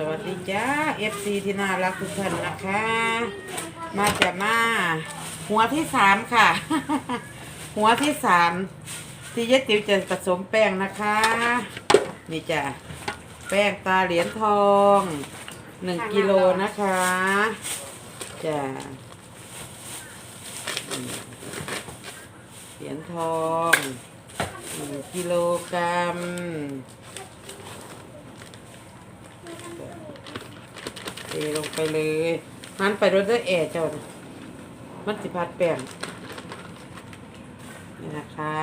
สวัสดีจ้า FC ที่น่ารักทุกท่านนะคะ มาจะมา หัวที่สามค่ะ หัวที่สามที่เยดติ๋วจะผสมแป้งนะคะ นี่จ้ะแป้งตาเหรียญทองหนึ่งกิโลนะคะจ้ะอืมเหรียญทองหนึ่งกิโลกรัม เท ลงไปเลยมันไปรถด้วยแอร์เจ้านะมันสิพัดแป้งนี่นะคะ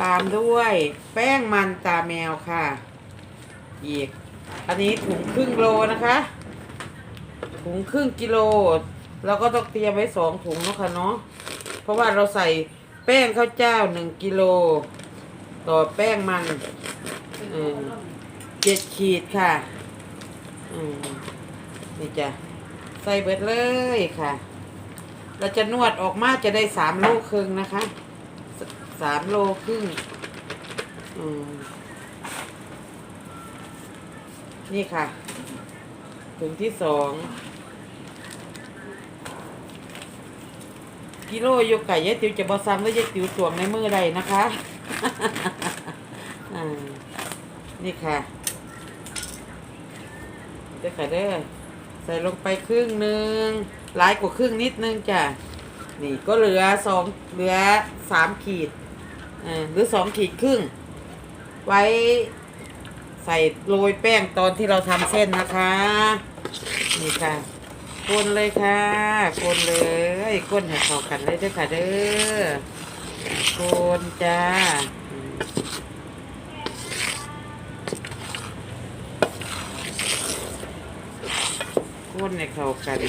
ตามด้วยแป้งมันตาแมวค่ะ อีก อันนี้ถุงครึ่งโลนะคะ ถุงครึ่งกิโลเราก็ต้องเตรียมไว้สองถุงนะค่ะเนาะเพราะว่าเราใส่แป้งข้าวเจ้าหนึ่งกิโลต่อแป้งมันเจ็ดขีดค่ะ อืมนี่จ้ะใส่เบิดเลยค่ะ เราจะนวดออกมาจะได้สามโลครึ่งนะคะสสามโลครึ่งอืมนี่ค่ะ ถึงที่สองกิโลโยกไก่ยายติวจะบอซ้ำแล้วยายติวตวงในมือใดนะคะ นี่ค่ะ ด้อค่ะเด้อใส่ลงไปครึ่งหนึ่งหลายกว่าครึ่งนิดนึงจ้ะนี่ก็เหลือสองเหลือสามขีดอ่าหรือสองขีดครึ่ง ไว้ใส่โรยแป้งตอนที่เราทำเส้นนะคะ นี่ค่ะคนเลยค่ะคนเลยก้นให้เข้ากันเลยเด้อค่ะเด้อคนจ้า ข้นในเขากัน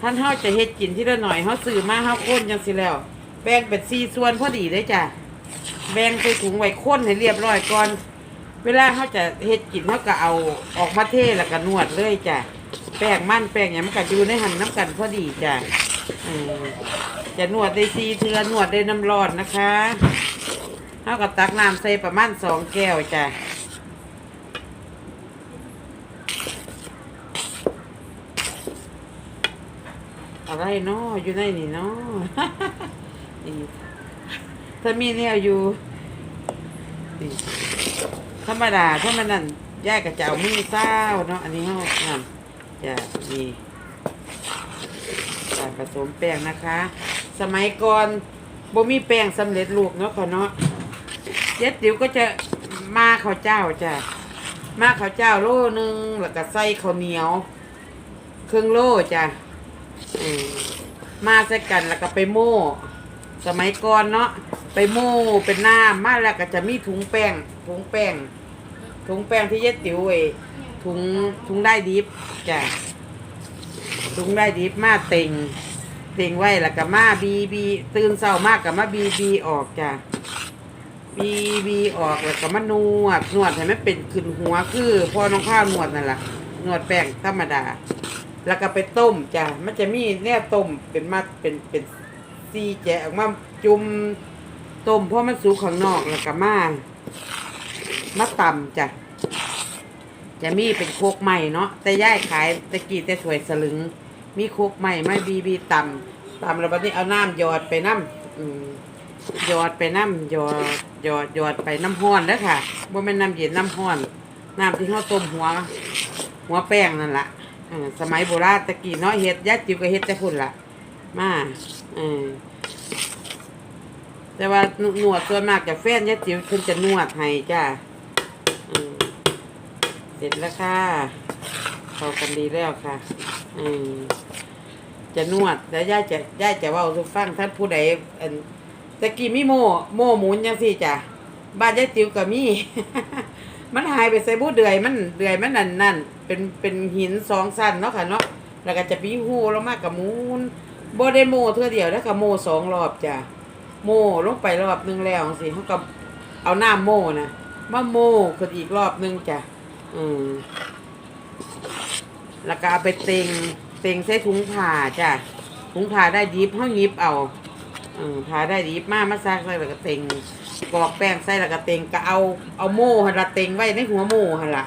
ท่านเฮาจะเฮ็ดกินที่ละหน่อยเฮาซื้อมาเฮาข้นจังสิแล้ว แบ่งเป็นสี่ส่วนพอดีเลยจ้ะแบ่งใส่ถุงไว้ข้นให้เรียบร้อยก่อน เวลาเฮาจะเฮ็ดกินเฮาก็เอาออกมาเทแล้วก็นวดเลยจ้ะแป้งมันแป้งหยังมันก็อยู่ในหั่นน้ำกันพอดีจ้ะจะนวดได้สี่เทือนวดได้น้ำร้อนนะคะเฮาก็ตักน้ำใส่ประมาณสองแก้วจ้ะ อะไรเนาะอยู่ในนี่เนาะนี่ถ้ามีแนวอยู่นี่ธรรมดาถ้ามันนั่นย่ายกับจะเอามือเศร้าเนาะอันนี้เขานั่นจะนี่การผสมแป้งนะคะ สมัยก่อนบ่มีแป้งสำเร็จรูปเนาะค่ะเนาะเจ็ดเดี๋ยวก็จะมาข้าวเจ้าจ้ะมาข้าวเจ้าโลนึงแล้วก็ใส่ข้าวเหนียว เครึ่องโลจ้ะ อืมาใส่กันแล้วก็ไปโม่ สมัยก่อนเนาะไปโม่เป็นน้ำมาแล้วก็จะมีถุงแป้งถุงแป้งถุงแป้งที่เย็ดติ๋วไอถุงถุงได้ดิบจ้ะถุงได้ดิบมาเต็งเต็งไว้แล้วก็มาบีบีตื่นเช้ามากกับมาบีบีออกจ้ะบีบีออกแล้วก็มานวดนวดให้มันเป็นขึ้นหัวคือพอน้องข้าวนวดนั่นแหละนวดแป้งธรรมดา แล้วก็ไปต้มจ้ะมันจะมีแนวต้มเป็นมัดเป็นเป็นซีแจะออกมาจุ่มต้มเพราะมันสุกข้างนอกแล้วก็มามาตำจ้ะจะมีเป็นโคกใหม่เนาะแต่ย่ายขายตะกี้แต่สวยสลึง มีโคกใหม่ไม่บีบีตำตำแล้วบัดนี้เอาน้ำหยอดไปน้ำหยอดไปน้ำหยอดหยอดหยอดไปน้ำห้อนแล้วค่ะว่าเป็นน้ำเย็นน้ำห้อน น้ำที่เขาต้มหัว หัวแป้งนั่นแหละ เออสมัยโบราณตะกี้เนาะเฮ็ดยาจิ๋วก็เฮ็ดแต่พุ่นละมาเออแต่ว่าหนวดส่วนมากจะแฟนยาจิ๋วเพิ่นจะนวดให้จ้าเสร็จแล้วค่ะเข้ากันดีแล้วค่ะเออจะนวดแล้วย่าจะย่าจะเว้าสุฟังท่านผู้ใดอันตะกี้มีโม่โม่หมุนจังซี่จ้ะบ้านยาจิ๋วก็มี มันหายไปใส่บูเดือยมันเดือยมันนั่นนั่นเป็นเป็นหินสองสั้นเนาะค่ะเนาะแล้วก็จะปีหูลงมากกับมูนบ่ได้โมเท่าเดียวแล้วก็โมสองรอบจ้ะโมลงไปรอบหนึงแล้วสิเขาก็เอาหน้ำโมนะมาโมขึ้นอีกรอบหนึงจ้ะอืมแล้วก็เอาไปเต็งเต็งใส่ถุงผ้าจ้ะถุงผ้าได้ยิบเขายิบเอา อืมผ้าได้ยิบมากมาซักใส่แล้วก็เต็งกรอกแป้งใส่แล้วก็เต็งก็เอาเอาโม่หันละเต็งไว้ในหัวโม่หันละ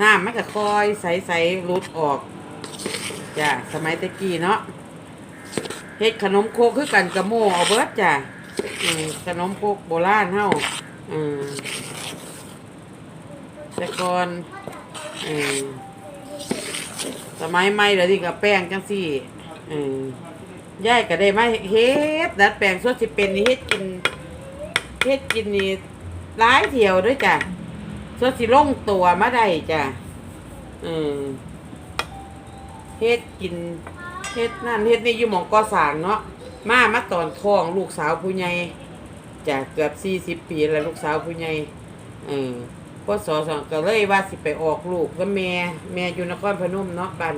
น้ำมันก็คอยใสๆรุดออกจ้ะสมัยตะกี้เนาะเฮ็ดขนมโคกคือกันกระโม่เอาเบิร์ดจ้ะขนมโคกโบราณเฮาแต่ก่อนสมัยใหม่เดี๋ยวนี้กับแป้งจังซี่ ยายก็ได้มาเฮ็ดดัดแปลงส่วนสิเป็นนี่เฮ็ดกินเฮ็ดกินนี่หลายเที่ยวด้วยจ้ะส่วนสิลงตัวมาได้จ้ะอืมเฮ็ดกินเฮ็ดนั่นเฮ็ดนี่อยู่หมองก่อสร้างเนาะมามาตอนท้องลูกสาวผู้ใหญ่จ้ะเกือบสี่สิบปีแล้วลูกสาวผู้ใหญ่เออพ่อสอสองก็เลยว่าสิไปออกลูกก็แม่แม่อยู่นครพนมเนาะบ้าน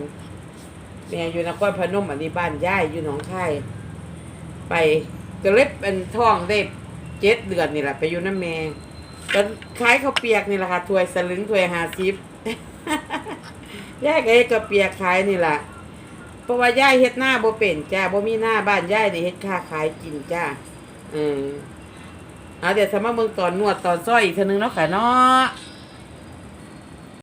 ม่อยู่นครพนมอันนี้บ้านย่ายอยู่หนองคายไปก็เลยเป็นท้องได้เจ็ดเดือนนี่แหละไปอยู่น้ำแม่ก็ขายข้าวเปียกนี่แหละค่ะถ้วยสลึงถ้วยหาสิบย่ายก็เฮ็ดข้าวเปียกขายนี่แหละเพราะว่าย่ายเฮ็ดหน้าบ่เป็นจ้าบ่มีหน้าบ้านย่ายนี่เฮ็ดค้าขายกินจ้าอืมเอาเดี๋ยวสมาเบิ่งตอนนวดตอนซ้อยอีกเทีนึงเนาะค่ะเนาะ